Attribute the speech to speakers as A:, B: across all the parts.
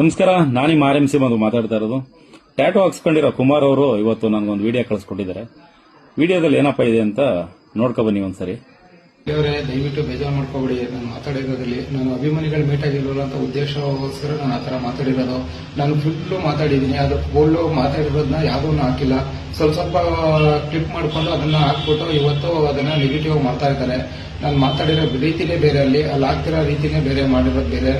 A: ನಮಸ್ಕಾರ ನಾನು ಮಾರ್ R M C ಬಂದು ಮಾತಾಡ್ತಾ ಇರೋದು. ಟ್ಯಾಟೋ ಹಾಕ್ಸ್ಕೊಂಡಿರೋ ಕುಮಾರ್ ಅವರು ಇವತ್ತು ನನಗೊಂದು ವಿಡಿಯೋ ಕಳಿಸ್ಕೊಟ್ಟಿದ್ದಾರೆ. ವಿಡಿಯೋದಲ್ಲಿ ಏನಪ್ಪ ಇದೆ ಅಂತ ನೋಡ್ಕೊ ಬನ್ನಿ ಒಂದ್ಸರಿ.
B: ದೇವರೇ, ದಯವಿಟ್ಟು ಬೇಜಾರು ಮಾಡ್ಕೋಬೇಡಿ. ನಾನು ಮಾತಾಡಿರೋದ್ರಲ್ಲಿ ನಾನು ಅಭಿಮಾನಿಗಳು ಮೀಟ್ ಆಗಿರೋಲ್ಲ ಅಂತ ಉದ್ದೇಶಕ್ಕೋಸ್ಕರ ನಾನು ಆ ಥರ ಮಾತಾಡಿರೋದು. ನಾನು ಫುಲ್ಲು ಮಾತಾಡಿದ್ದೀನಿ ಅದು ಫುಲ್ಲು ಮಾತಾಡಿರೋದನ್ನ ಯಾವುದನ್ನು ಹಾಕಿಲ್ಲ. ಸ್ವಲ್ಪ ಸ್ವಲ್ಪ ಕ್ಲಿಪ್ ಮಾಡಿಕೊಂಡು ಅದನ್ನ ಹಾಕ್ಬಿಟ್ಟು ಇವತ್ತು ಅದನ್ನ ನೆಗೆಟಿವ್ ಮಾಡ್ತಾ ಇದ್ದಾರೆ. ನಾನು ಮಾತಾಡಿರೋ ರೀತಿನೇ ಬೇರೆ ಅಲ್ಲಿ ಅಲ್ಲಿ ಹಾಕ್ತಿರೋ ರೀತಿನೇ ಬೇರೆ ಮಾಡಿರೋದು ಬೇರೆ.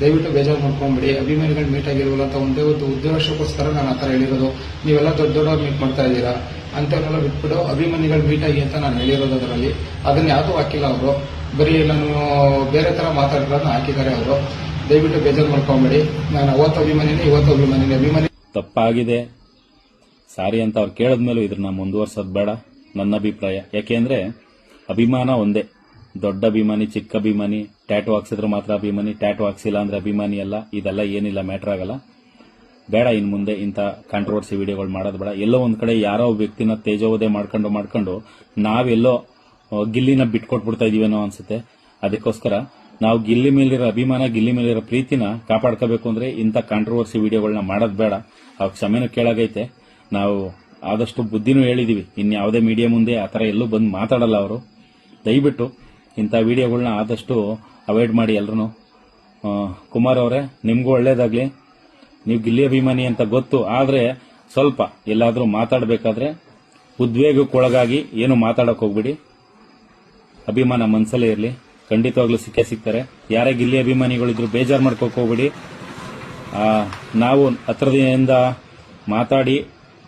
B: ದಯವಿಟ್ಟು ಬೇಜಾರು ಮಾಡ್ಕೊಂಬಿಡಿ. ಅಭಿಮಾನಿಗಳು ಮೀಟ್ ಆಗಿರೋಲ್ಲ ಅಂತ ಒಂದೇ ಒಂದು ಉದ್ದೇಶಕ್ಕೋಸ್ಕರ ನಾನು ಆ ಥರ ಹೇಳಿರೋದು. ನೀವೆಲ್ಲ ದೊಡ್ಡ ದೊಡ್ಡವ್ರು ಮೀಟ್ ಮಾಡ್ತಾ ಇದ್ದೀರಾ? ಅಂಥವ್ರನ್ನೆಲ್ಲ ಬಿಟ್ಬಿಟ್ಟು ಅಭಿಮಾನಿಗಳು ಮೀಟ್ ಆಗಿ ಅಂತ ನಾನು ಹೇಳಿರೋದು ಅದರಲ್ಲಿ. ಅದನ್ನು ಯಾವುದೂ ಹಾಕಿಲ್ಲ ಅವರು. ಬರೀ ನಾನು ಬೇರೆ ಥರ ಮಾತಾಡಿರೋದನ್ನ ಹಾಕಿದ್ದಾರೆ ಅವರು. ದಯವಿಟ್ಟು ಬೇಜಾರು ಮಾಡ್ಕೊಂಬೇಡಿ. ನಾನು ಅವತ್ತು ಅಭಿಮಾನಿನೇ, ಇವತ್ತು ಅಭಿಮಾನಿನೇ. ಅಭಿಮಾನಿ
A: ತಪ್ಪಾಗಿದೆ. ಸಾರಿ ಅಂತ ಅವ್ರು ಕೇಳಿದ್ಮೇಲೂ ಇದನ್ನ ಮುಂದುವರ್ಸೋದು ಬೇಡ. ನನ್ನ ಅಭಿಪ್ರಾಯ. ಯಾಕೆಂದ್ರೆ ಅಭಿಮಾನ ಒಂದೇ. ದೊಡ್ಡ ಅಭಿಮಾನಿ, ಚಿಕ್ಕ ಅಭಿಮಾನಿ ಟ್ಯಾಟು ಹಾಕ್ಸಿದ್ರೆ ಮಾತ್ರ ಅಭಿಮಾನಿ ಟ್ಯಾಟು ಹಾಕ್ಸಿಲ್ಲ ಅಂದ್ರೆ ಅಭಿಮಾನಿ ಅಲ್ಲ. ಇದೆಲ್ಲ ಏನಿಲ್ಲ ಮ್ಯಾಟರ್ ಆಗಲ್ಲ. ಬೇಡ, ಇನ್ ಮುಂದೆ ಇಂಥ ಕಾಂಟ್ರವರ್ಸಿ ವಿಡಿಯೋಗಳು ಮಾಡೋದು ಬೇಡ. ಎಲ್ಲೋ ಒಂದ್ ಕಡೆ ಯಾರೋ ವ್ಯಕ್ತಿನ ತೇಜೋವಧೆ ಮಾಡ್ಕೊಂಡು ಮಾಡ್ಕೊಂಡು ನಾವೆಲ್ಲೋ ಗಿಲ್ಲಿನ ಬಿಟ್ಕೊಟ್ಬಿಡ್ತಾ ಇದೀವೇನೋ ಅನ್ಸುತ್ತೆ. ಅದಕ್ಕೋಸ್ಕರ ನಾವು ಗಿಲ್ಲಿ ಮೇಲಿರೋ ಅಭಿಮಾನ, ಗಿಲ್ಲಿ ಮೇಲಿರೋ ಪ್ರೀತಿನ ಕಾಪಾಡ್ಕೋಬೇಕು ಅಂದ್ರೆ ಇಂಥ ಕಾಂಟ್ರವರ್ಸಿ ವಿಡಿಯೋಗಳನ್ನ ಮಾಡೋದು ಬೇಡ. ಅವ್ರ ಕ್ಷಮೆನೂ ಕೇಳಾಗೈತೆ. ನಾವು ಆದಷ್ಟು ಬುದ್ಧಿನೂ ಹೇಳಿದೀವಿ. ಇನ್ಯಾವುದೇ ಮೀಡಿಯಾ ಮುಂದೆ ಆ ಥರ ಎಲ್ಲೂ ಬಂದು ಮಾತಾಡಲ್ಲ ಅವರು. ದಯವಿಟ್ಟು ಇಂಥ ವಿಡಿಯೋಗಳನ್ನ ಆದಷ್ಟು ಅವಾಯ್ಡ್ ಮಾಡಿ ಎಲ್ರು ಕುಮಾರ್ ಅವರೇ, ನಿಮಗೂ ಒಳ್ಳೇದಾಗ್ಲಿ. ನೀವು ಗಿಲ್ಲಿ ಅಭಿಮಾನಿ ಅಂತ ಗೊತ್ತು, ಆದರೆ ಸ್ವಲ್ಪ ಎಲ್ಲಾದರೂ ಮಾತಾಡಬೇಕಾದ್ರೆ ಉದ್ವೇಗಕ್ಕೊಳಗಾಗಿ ಏನು ಮಾತಾಡೋಕೆ ಹೋಗ್ಬಿಡಿ. ಅಭಿಮಾನ ಮನಸ್ಸಲ್ಲೇ ಇರಲಿ. ಖಂಡಿತವಾಗ್ಲೂ ಸಿಕ್ಕೇ ಸಿಗ್ತಾರೆ. ಯಾರೇ ಗಿಲ್ಲಿ ಅಭಿಮಾನಿಗಳಿದ್ರು ಬೇಜಾರು ಮಾಡ್ಕೋಕೆ ಹೋಗ್ಬಿಡಿ. ನಾವು ಹತ್ರದಿಂದ ಮಾತಾಡಿ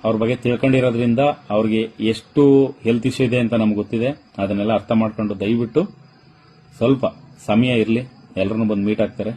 A: ಅವ್ರ ಬಗ್ಗೆ ತಿಳ್ಕೊಂಡಿರೋದ್ರಿಂದ ಅವ್ರಿಗೆ ಎಷ್ಟು ಹೆಲ್ತ್ ಇಶ್ಯೂ ಇದೆ ಅಂತ ನಮ್ಗೆ ಗೊತ್ತಿದೆ. ಅದನ್ನೆಲ್ಲ ಅರ್ಥ ಮಾಡ್ಕೊಂಡು ದಯವಿಟ್ಟು ಸ್ವಲ್ಪ ಸಮಯ ಇರಲಿ ಎಲ್ಲರೂ ಬಂದು ಮೀಟ್ ಆಗ್ತಾರೆ.